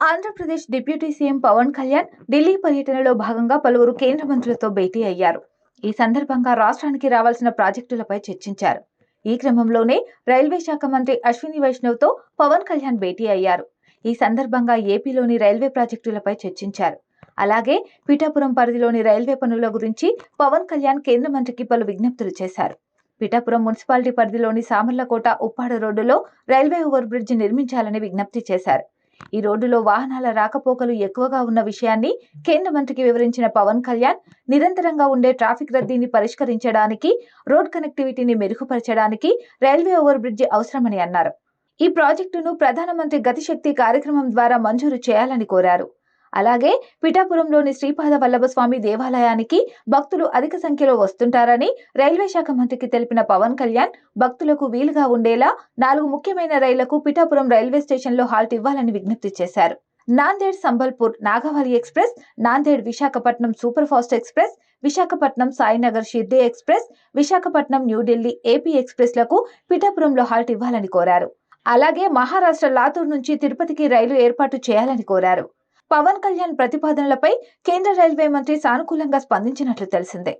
Andhra Pradesh deputy CM Pawan Kalyan Delhi పర్యటనలో భాగంగా పలువురు కేంద్ర మంత్రులతో భేటీ అయ్యారు. ఈ సందర్భంగా రాష్ట్రానికి రావాల్సిన ప్రాజెక్టులపై చర్చించారు. ఈ క్రమంలోనే రైల్వే శాఖ మంత్రి అశ్విని వైష్ణవ్తో పవన్ కళ్యాణ్ భేటీ అయ్యారు. ఈ సందర్భంగా ఏపీలోని రైల్వే ప్రాజెక్టులపై చర్చించారు. అలాగే పిఠాపురం పరిధిలోని రైల్వే పనుల గురించి పవన్ కళ్యాణ్ కేంద్ర మంత్రికి పలు విజ్ఞప్తులు చేశారు. పిఠాపురం మున్సిపాలిటీ పరిధిలోని సామర్లకోట ఉప్పాడ రోడ్డులో రైల్వే ఓవర్ బ్రిడ్జ్ నిర్మించాలని విజ్ఞప్తి చేశారు. ఈ రోడ్డులో వాహనాల రాకపోకలు ఎక్కువగా ఉన్న విషయాన్ని కేంద్ర మంత్రికి వివరించిన పవన్ కళ్యాణ్ నిరంతరంగా ఉండే ట్రాఫిక్ రద్దీని పరిష్కరించడానికి రోడ్ కనెక్టివిటీని మెరుగుపరచడానికి రైల్వే ఓవర్ బ్రిడ్జి అవసరమని అన్నారు. ఈ ప్రాజెక్టును ప్రధానమంత్రి గతిశక్తి కార్యక్రమం ద్వారా మంజూరు చేయాలని కోరారు. అలాగే పిఠాపురంలోని శ్రీపాద వల్లభస్వామి దేవాలయానికి భక్తులు అధిక సంఖ్యలో వస్తుంటారని రైల్వే శాఖ మంత్రికి తెలిపిన పవన్ కళ్యాణ్ భక్తులకు వీలుగా ఉండేలా నాలుగు ముఖ్యమైన రైళ్ళకు పిఠాపురం రైల్వే స్టేషన్లో హాల్ట్ ఇవ్వాలని విజ్ఞప్తి చేశారు. Nanded Sambalpur Nagavali express Nanded Visakhapatnam super fast express Visakhapatnam Sainagar Shirdi express Visakhapatnam New Delhi AP ఎక్స్ప్రెస్లకు పిఠాపురంలో హాల్ట్ ఇవ్వాలని కోరారు. అలాగే మహారాష్ట్ర లాతూర్ నుంచి తిరుపతికి రైలు ఏర్పాటు చేయాలని కోరారు. పవన్ కళ్యాణ్ ప్రతిపాదనలపై కేంద్ర రైల్వే మంత్రి సానుకూలంగా స్పందించినట్లు తెలిసిందే.